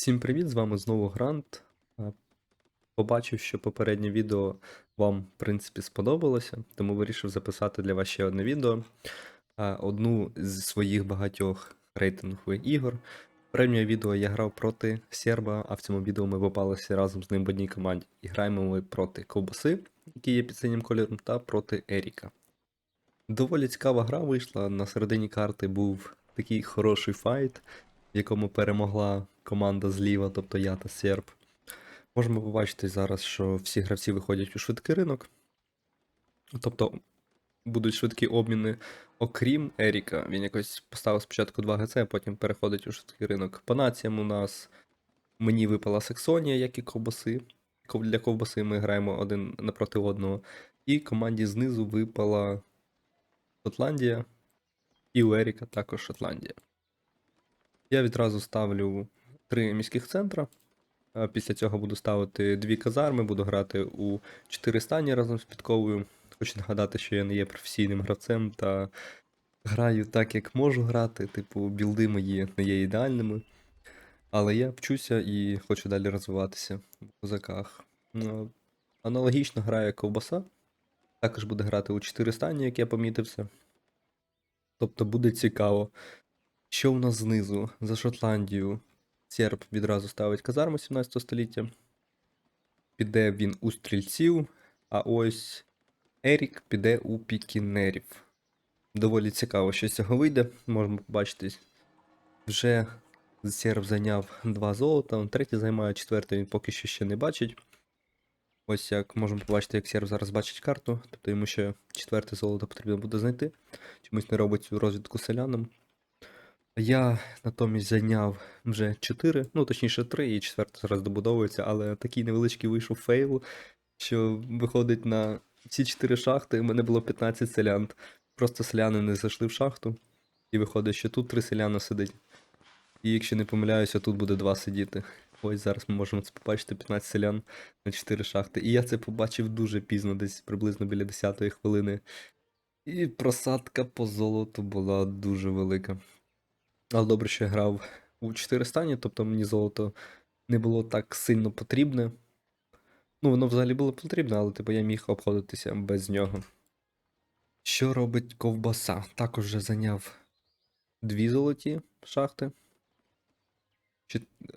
Всім привіт! З вами знову Грант. Е, Побачив, що попереднє відео вам, в принципі, сподобалося, тому вирішив записати для вас ще одне відео. Е, Одну з своїх багатьох рейтингових ігор. Переднє відео я грав проти Серба, а в цьому відео ми попалися разом з ним в одній команді. І граємо ми проти Ковбаси, який є під синім кольором, та проти Еріка. Доволі цікава гра вийшла. На середині карти був такий хороший файт, в якому перемогла команда зліва, тобто я та Серб. Можемо побачити зараз, що всі гравці виходять у швидкий ринок. Тобто будуть швидкі обміни, окрім Еріка. Він якось поставив спочатку 2 ГЦ, а потім переходить у швидкий ринок. По націям у нас мені випала Саксонія, як і ковбаси. Для ковбаси ми граємо один напроти одного. І команді знизу випала Шотландія. І у Еріка також Шотландія. Я відразу ставлю три міських центра. А Після цього буду ставити дві казарми, буду грати у чотири стані разом з підковою. Хочу нагадати, що я не є професійним гравцем та граю так, як можу грати. Типу, білди мої не є ідеальними. Але я вчуся і хочу далі розвиватися в козаках. Ну, Аналогічно грає ковбаса. Також буде грати у чотири стані, як я помітився. Тобто буде цікаво. Що у нас знизу? За Шотландію. Серб відразу ставить казарму 17 століття. Піде він у стрільців, а ось Ерік піде у пікінерів. Доволі цікаво, що з цього вийде. Можемо побачити. Вже серб зайняв два золота, третє займає, четверте він поки що ще не бачить. Ось як можемо побачити, як серб зараз бачить карту, тобто йому ще четверте золото потрібно буде знайти. Чомусь не робить цю розвідку селянам. Я натомість зайняв вже 4, ну точніше 3, і четверта зараз добудовується, але такий невеличкий вийшов фейл, що виходить на всі 4 шахти, у мене було 15 селян. Просто селяни не зайшли в шахту, і виходить, що тут 3 селяни сидить. І якщо не помиляюся, тут буде 2 сидіти. Ось зараз ми можемо це побачити 15 селян на 4 шахти. І я це побачив дуже пізно, десь приблизно біля 10-ї хвилини. І просадка по золоту була дуже велика. Але добре, що я грав у 4 стані, тобто мені золото не було так сильно потрібне. Ну, воно взагалі було потрібне, але типу я міг обходитися без нього. Що робить ковбаса? Також вже зайняв дві золоті шахти.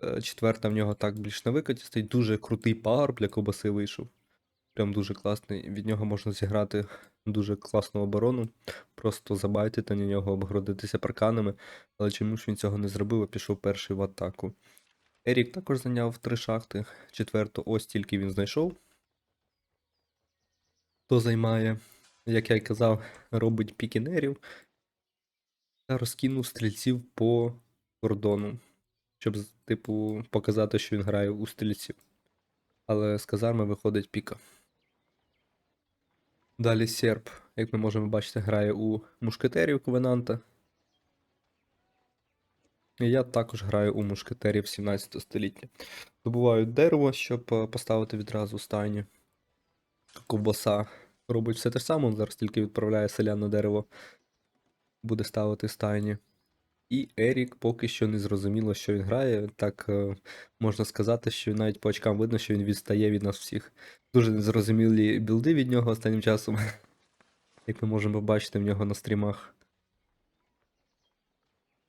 Е, Четверта в нього так більш на викаті стоїть. Дуже крутий пагорб для ковбаси вийшов. Прям дуже класний. Від нього можна зіграти дуже класну оборону. Просто забайтити на нього, обгородитися парканами. Але чомусь він цього не зробив, а пішов перший в атаку. Ерік також зайняв три шахти. Четверту ось тільки він знайшов. Хто займає, як я й казав, робить пікінерів та розкинув стрільців по кордону, щоб, типу, показати, що він грає у стрільців. Але з казарми виходить піка. Далі серб, як ми можемо бачити, грає у мушкетерів Ковенанта. І я також граю у мушкетерів 17 століття. Добуваю дерево, щоб е, поставити відразу стайню. Ковбаса робить все те ж саме, зараз тільки відправляє селян на дерево, буде ставити стайні. І Ерік поки що не зрозуміло, що він грає. Так е, можна сказати, що навіть по очкам видно, що він відстає від нас всіх. Дуже незрозумілі білди від нього останнім часом. Як ми можемо побачити в нього на стрімах.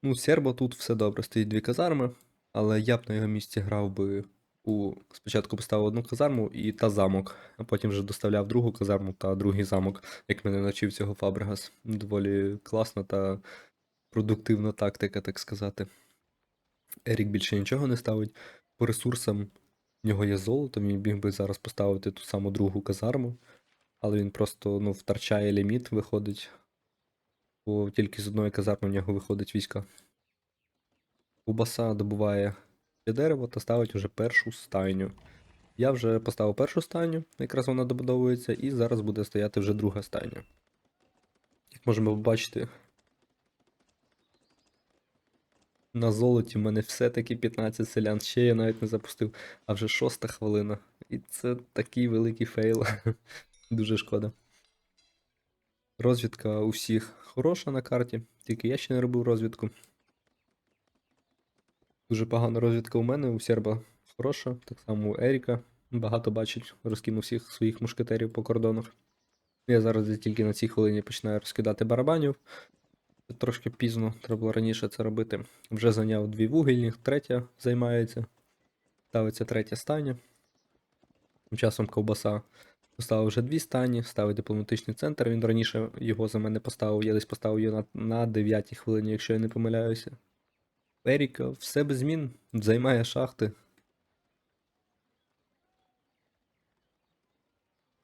Ну, Сербо тут все добре, стоїть дві казарми, але я б на його місці грав би у. Спочатку поставив одну казарму і та замок, а потім вже доставляв другу казарму та другий замок, як мене навчив цього Фабрегас. Доволі класна та продуктивна тактика, так сказати. Ерік більше нічого не ставить. По ресурсам в нього є золото, він міг би зараз поставити ту саму другу казарму, але він просто ну, втрачає ліміт, виходить. Бо тільки з одної казарми в нього виходить війська. Кубаса добуває дерево та ставить уже першу стайню. Я вже поставив першу стайню, якраз вона добудовується, і зараз буде стояти вже друга стайня. Як можемо побачити, на золоті в мене все-таки 15 селян, ще я навіть не запустив, а вже шоста хвилина. І це такий великий фейл. Дуже шкода. Розвідка у всіх хороша на карті, тільки я ще не робив розвідку. Дуже погана розвідка у мене, у Серба хороша, так само у Еріка. Багато бачить, розкинув всіх своїх мушкетерів по кордонах. Я зараз тільки на цій хвилині починаю розкидати барабанів. Трошки пізно, треба було раніше це робити. Вже зайняв дві вугільні, третя займається. Ставиться третя стання. Тим часом ковбаса поставив вже дві стані, ставить дипломатичний центр. Він раніше його за мене поставив, я десь поставив його на, на 9 хвилині, якщо я не помиляюся. Еріка все без змін, займає шахти.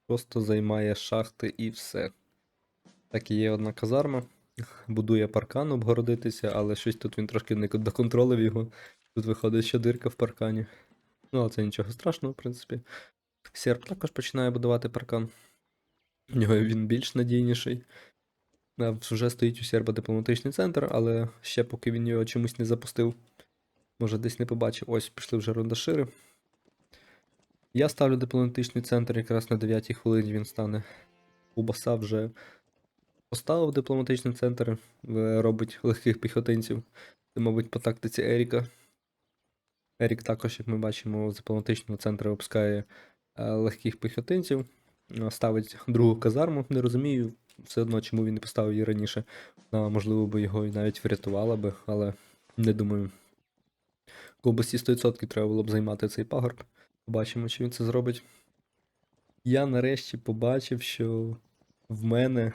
Просто займає шахти і все. Так і є одна казарма. Будує паркан обгородитися, але щось тут він трошки не доконтролив його. Тут виходить ще дирка в паркані. Ну, але це нічого страшного, в принципі. Серб також починає будувати паркан. У нього він більш надійніший. Вже стоїть у серба дипломатичний центр, але ще поки він його чомусь не запустив. Може десь не побачив. Ось пішли вже рундашири. Я ставлю дипломатичний центр якраз на 9 хвилині він стане. Кубаса вже поставив дипломатичний центр, е, робить легких піхотинців. Це, мабуть, по тактиці Еріка. Ерік також, як ми бачимо, з дипломатичного центру випускає е, легких піхотинців, е, ставить другу казарму. Не розумію все одно, чому він не поставив її раніше. А, можливо, би його і навіть врятувала би, але не думаю. Ковбасі 100% треба було б займати цей пагорб. Побачимо, чи він це зробить. Я нарешті побачив, що в мене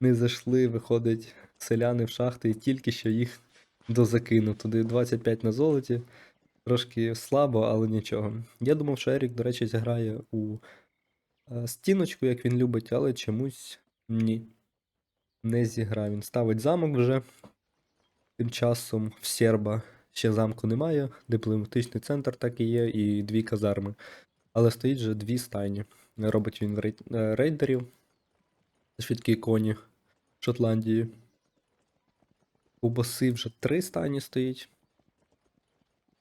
не зайшли, виходить, селяни в шахти і тільки що їх дозакинув. Туди 25 на золоті. Трошки слабо, але нічого. Я думав, що Ерік, до речі, зіграє у е, стіночку, як він любить, але чомусь ні. Не зіграв. Він ставить замок вже. Тим часом в Серба ще замку немає. Дипломатичний центр так і є, і дві казарми. Але стоїть вже дві стайні. Робить він е, рейдерів. Швидкі коні Шотландії. У боси вже три стайні стоїть.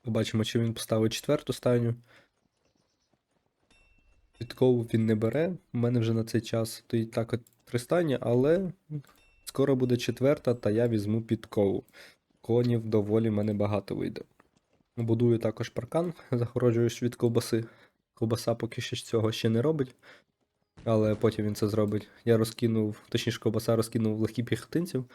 Побачимо, чи він поставить четверту стайню. Підкову він не бере. У мене вже на цей час стоїть так от три стайні, але скоро буде четверта, та я візьму підкову. Конів доволі мене багато вийде. Будую також паркан, загороджуюсь від ковбаси. Ковбаса поки що цього ще не робить, але потім він це зробить. Я розкинув, точніше, ковбаса розкинув легкі піхотинців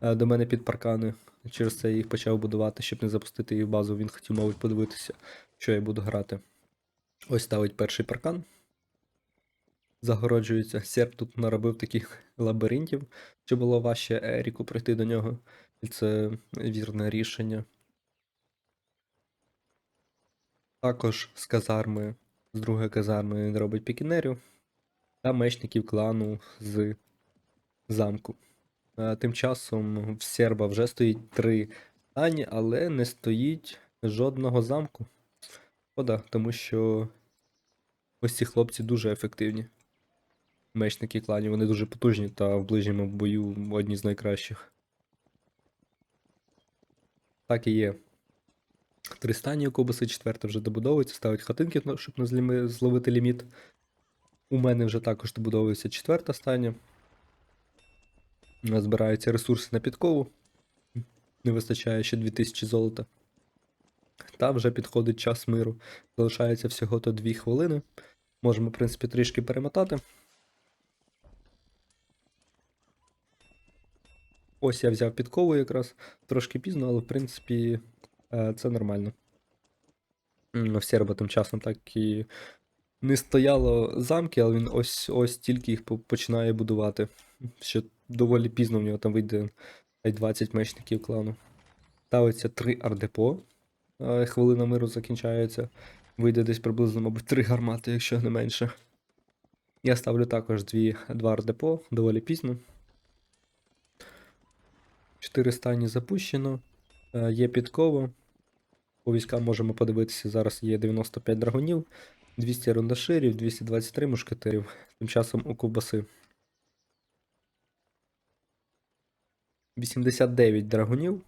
е, до мене під паркани. Через це я їх почав будувати, щоб не запустити їх в базу. Він хотів, мабуть, подивитися, що я буду грати. Ось ставить перший паркан. Загороджується. Серб тут наробив таких лабіринтів, що було важче Еріку прийти до нього. І це вірне рішення. Також з казарми, з другої казарми він робить пікінерів та мечників клану з замку. Тим часом в Серба вже стоїть три стані, але не стоїть жодного замку. Шкода, тому що ось ці хлопці дуже ефективні. Мечники кланів, вони дуже потужні та в ближньому бою одні з найкращих. Так і є. Три стані у Кобуси, четверта вже добудовується, ставить хатинки, щоб не зловити ліміт. У мене вже також добудовується четверта стання. Збираються ресурси на підкову. Не вистачає ще 2000 золота. Та вже підходить час миру. Залишається всього-то 2 хвилини. Можемо, в принципі, трішки перемотати. Ось я взяв підкову якраз трошки пізно, але в принципі е, це нормально. М, В Серба тим часом так і не стояло замки, але він ось ось тільки їх починає будувати. Ще доволі пізно в нього там вийде 20 мечників клану. Ставиться 3 ардепо. е, Хвилина миру закінчається. Вийде десь приблизно, мабуть, 3 гармати, якщо не менше. Я ставлю також 2, 2 ардепо, доволі пізно. 4 стані запущено. Е, Є підкова. По військам можемо подивитися, зараз є 95 драгунів, 200 рундаширів, 223 мушкетерів. Тим часом у ковбаси. 89 драгунів,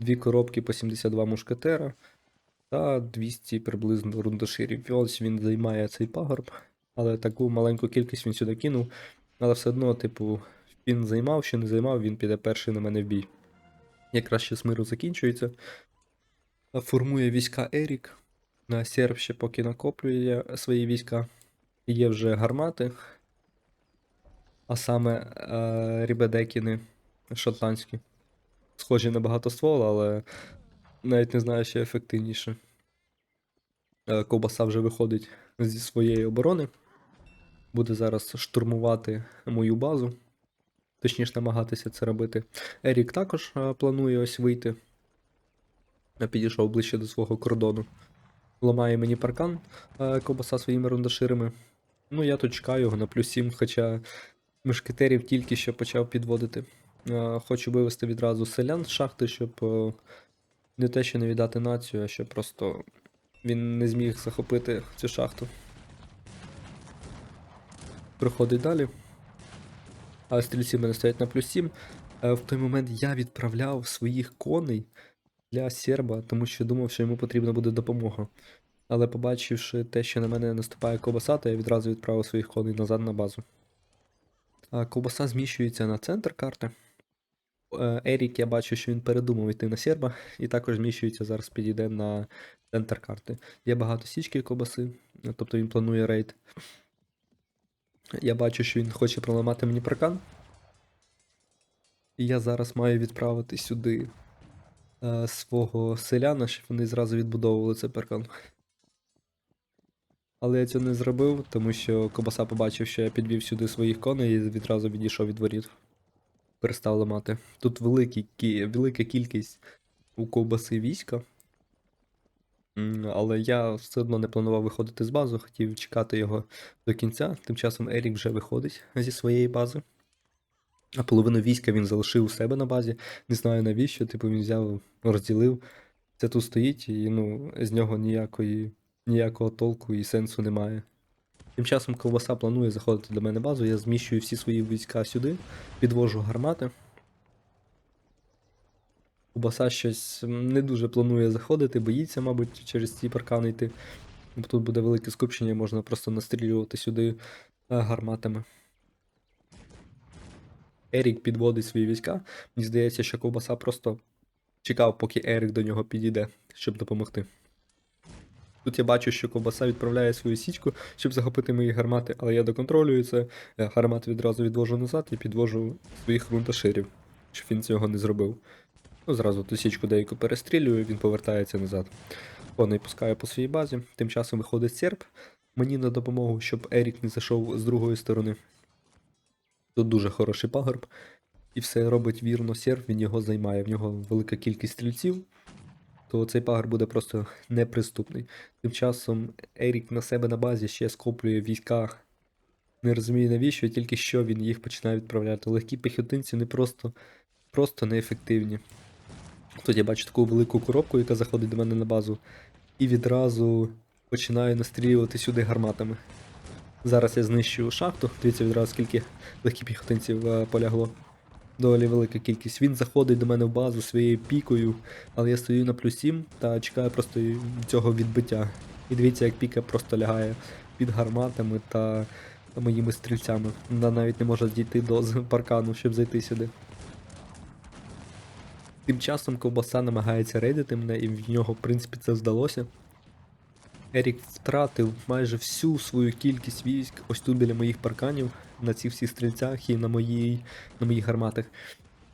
дві коробки по 72 мушкетера та 200 приблизно рундаширів. І ось він займає цей пагорб, але таку маленьку кількість він сюди кинув. Але все одно, типу, він займав, що не займав, він піде перший на мене в бій. Якраз ще з миру закінчується. формує війська Ерік. На серб ще поки накоплює свої війська. Є вже гармати, а саме е, рібедекіни шотландські. Схожі на багатоствол, але навіть не знаю, що ефективніше. Е, Ковбаса вже виходить зі своєї оборони. Буде зараз штурмувати мою базу. Точніше, намагатися це робити. Ерік також е, планує ось вийти. Я Підійшов ближче до свого кордону. Ламає мені паркан е, ковбаса своїми рундаширами. Ну, я тут чекаю його на плюс 7, хоча мушкетерів тільки що почав підводити. Е, Хочу вивести відразу селян з шахти, щоб е, не те, що не віддати націю, а щоб просто він не зміг захопити цю шахту. Проходить далі. А стрільці в мене стоять на плюс 7. Е, В той момент я відправляв своїх коней для серба, тому що думав, що йому потрібна буде допомога. Але побачивши те, що на мене наступає ковбаса, то я відразу відправив своїх коней назад на базу. А ковбаса зміщується на центр карти. Е, Ерік, я бачу, що він передумав йти на серба, і також зміщується, зараз підійде на центр карти. Є багато січки ковбаси, тобто він планує рейд. Я бачу, що він хоче проламати мені паркан. І я зараз маю відправити сюди е, свого селяна, щоб вони зразу відбудовували цей паркан. Але я цього не зробив, тому що Кобаса побачив, що я підвів сюди своїх коней і відразу відійшов від воріт. Перестав ламати. Тут великий, кі- велика кількість у ковбаси війська. Але я все одно не планував виходити з бази, хотів чекати його до кінця. Тим часом Ерік вже виходить зі своєї бази. А половину війська він залишив у себе на базі. Не знаю навіщо, типу він взяв, розділив. Це тут стоїть, і ну, з нього ніякої, ніякого толку і сенсу немає. Тим часом Ковбаса планує заходити до мене базу, я зміщую всі свої війська сюди, підвожу гармати. Ковбаса щось не дуже планує заходити, боїться, мабуть, через ці паркани йти. Тут буде велике скупчення, можна просто настрілювати сюди е, гарматами. Ерік підводить свої війська. Мені здається, що ковбаса просто чекав, поки Ерік до нього підійде, щоб допомогти. Тут я бачу, що ковбаса відправляє свою січку, щоб захопити мої гармати, але я доконтролюю це. Я гармати відразу відвожу назад і підвожу своїх рунташирів, щоб він цього не зробив. Ну, зразу ту січку деяку перестрілюю, він повертається назад. Коней пускаю по своїй базі. Тим часом виходить серп. Мені на допомогу, щоб Ерік не зайшов з другої сторони. Тут дуже хороший пагорб. І все робить вірно серп, він його займає. В нього велика кількість стрільців, то цей пагорб буде просто неприступний. Тим часом Ерік на себе на базі ще скоплює війська. Не розумію навіщо, тільки що він їх починає відправляти. Легкі піхотинці не просто, просто неефективні. Тут я бачу таку велику коробку, яка заходить до мене на базу, і відразу починаю настрілювати сюди гарматами. Зараз я знищую шахту. Дивіться відразу, скільки легких піхотинців е, полягло. Доволі велика кількість. Він заходить до мене в базу своєю пікою, але я стою на плюс 7 та чекаю просто цього відбиття. І дивіться, як піка просто лягає під гарматами та моїми стрільцями. Вона навіть не може дійти до паркану, щоб зайти сюди. Тим часом ковбаса намагається рейдити мене, і в нього, в принципі, це вдалося. Ерік втратив майже всю свою кількість військ ось тут біля моїх парканів, на цих всіх стрільцях і на, моїй, на моїх гарматах.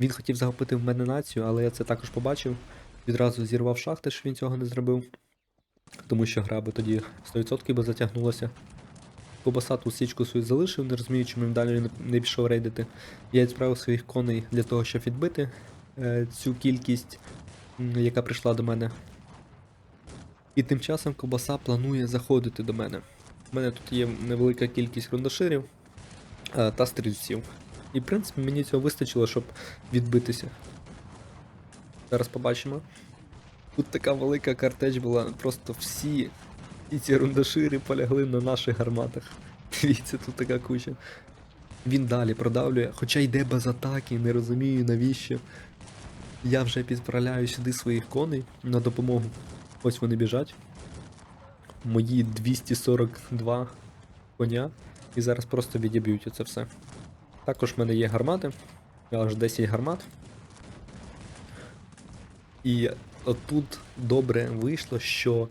Він хотів захопити в мене націю, але я це також побачив. Відразу зірвав шахти, що він цього не зробив. Тому що гра би тоді 100% би затягнулася. Кобаса січку свою залишив, не розумію, чому він далі не пішов рейдити. Я відправив своїх коней для того, щоб відбити е, цю кількість, яка прийшла до мене. І тим часом Кобаса планує заходити до мене. У мене тут є невелика кількість рундаширів е, та стрільців. І в принципі мені цього вистачило, щоб відбитися. Зараз побачимо. Тут така велика картеч була, просто всі і ці рундашири полягли на наших гарматах. Дивіться, тут така куча. Він далі продавлює, хоча йде без атаки, не розумію навіщо. Я вже підправляю сюди своїх коней на допомогу. Ось вони біжать. Мої 242 коня. І зараз просто відіб'ють це все. Також в мене є гармати. Аж 10 гармат. І отут добре вийшло, що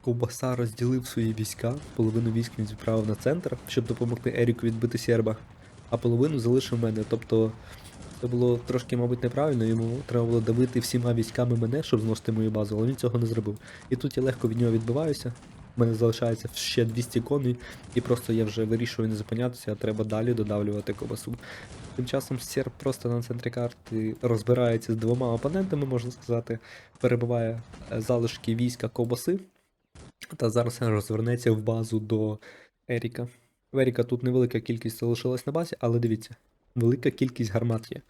Ковбаса розділив свої війська, половину військ він відправив на центр, щоб допомогти Еріку відбити серба, а половину залишив мене. Тобто це було трошки, мабуть, неправильно, йому треба було давити всіма військами мене, щоб зносити мою базу, але він цього не зробив. І тут я легко від нього відбиваюся. У мене залишається ще 200 коней, і просто я вже вирішую не зупинятися, а треба далі додавлювати ковбасу. Тим часом серб просто на центрі карти розбирається з двома опонентами, можна сказати, перебиває е, залишки війська ковбаси. Та зараз розвернеться в базу до Еріка. В Еріка тут невелика кількість залишилась на базі, але дивіться, велика кількість гармат є,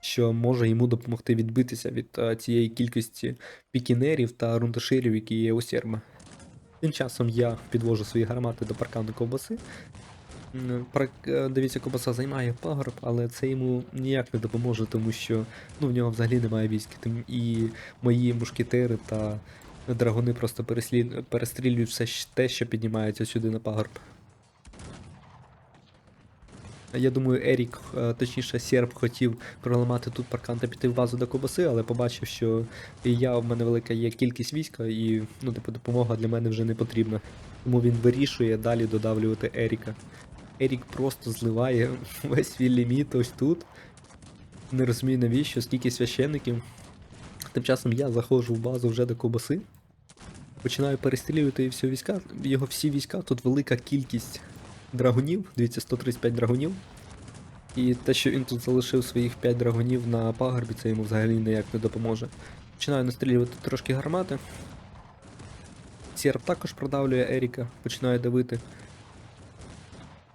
що може йому допомогти відбитися від е, цієї кількості пікінерів та рундаширів, які є у Серма. Тим часом я підвожу свої гармати до паркану ковбаси. Е, Дивіться, ковбаса займає пагорб, але це йому ніяк не допоможе, тому що ну, в нього взагалі немає військ. Тим і мої мушкетери та драгуни просто переслід... перестрілюють все те, що піднімається сюди на пагорб. Я думаю, Ерік, е, точніше, серб хотів проламати тут паркан та піти в базу до кобаси, але побачив, що я, в мене велика є кількість війська, і ну, типу, допомога для мене вже не потрібна. Тому він вирішує далі додавлювати Еріка. Ерік просто зливає весь свій ліміт ось тут. Не розумію навіщо, скільки священників. Тим часом я заходжу в базу вже до ковбаси. Починаю перестрілювати всі війська. Його всі війська, тут велика кількість драгунів. Дивіться, 135 драгунів. І те, що він тут залишив своїх 5 драгунів на пагорбі, це йому взагалі ніяк не допоможе. Починаю настрілювати трошки гармати. Серб також продавлює Еріка, починає давити.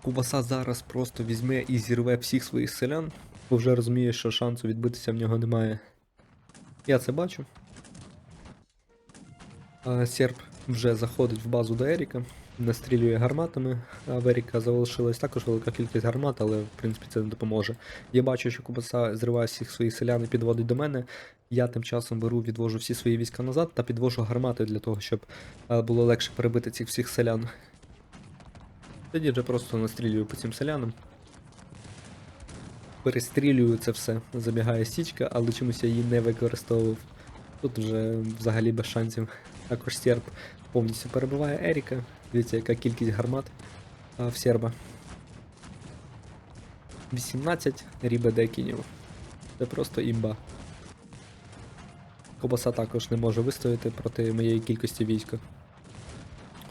Кубаса зараз просто візьме і зірве всіх своїх селян, бо вже розуміє, що шансу відбитися в нього немає. Я це бачу. А Серб вже заходить в базу до Еріка, настрілює гарматами, а в Еріка залишилась також велика кількість гармат, але в принципі це не допоможе. Я бачу, що Кубаса зриває всіх своїх селян і підводить до мене. Я тим часом беру, відвожу всі свої війська назад та підвожу гармати для того, щоб е, було легше перебити цих всіх селян. Тоді вже просто настрілюю по цим селянам. Перестрілюю це все. Забігає стічка, але чомусь я її не використовував. Тут вже взагалі без шансів. Також серб повністю перебиває Еріка. Дивіться, яка кількість гармат а, в серба. 18 рібедекінів. Це просто імба. Кобаса також не може вистояти проти моєї кількості війська.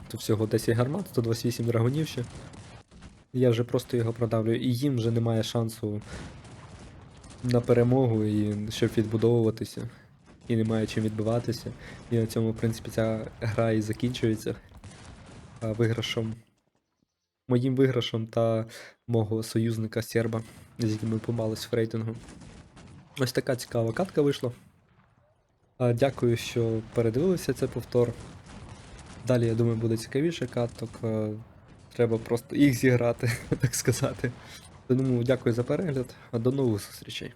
Тут всього 10 гармат, 128 драгунів ще. Я вже просто його продавлюю, і їм вже немає шансу на перемогу і щоб відбудовуватися. І немає чим відбиватися. І на цьому, в принципі, ця гра і закінчується виграшом. Моїм виграшом та мого союзника Серба, з яким ми помались в рейтингу. Ось така цікава катка вийшла. Дякую, що передивилися цей повтор. Далі, я думаю, буде цікавіше каток. Треба просто їх зіграти, так сказати. Тому дякую за перегляд. До нових зустрічей.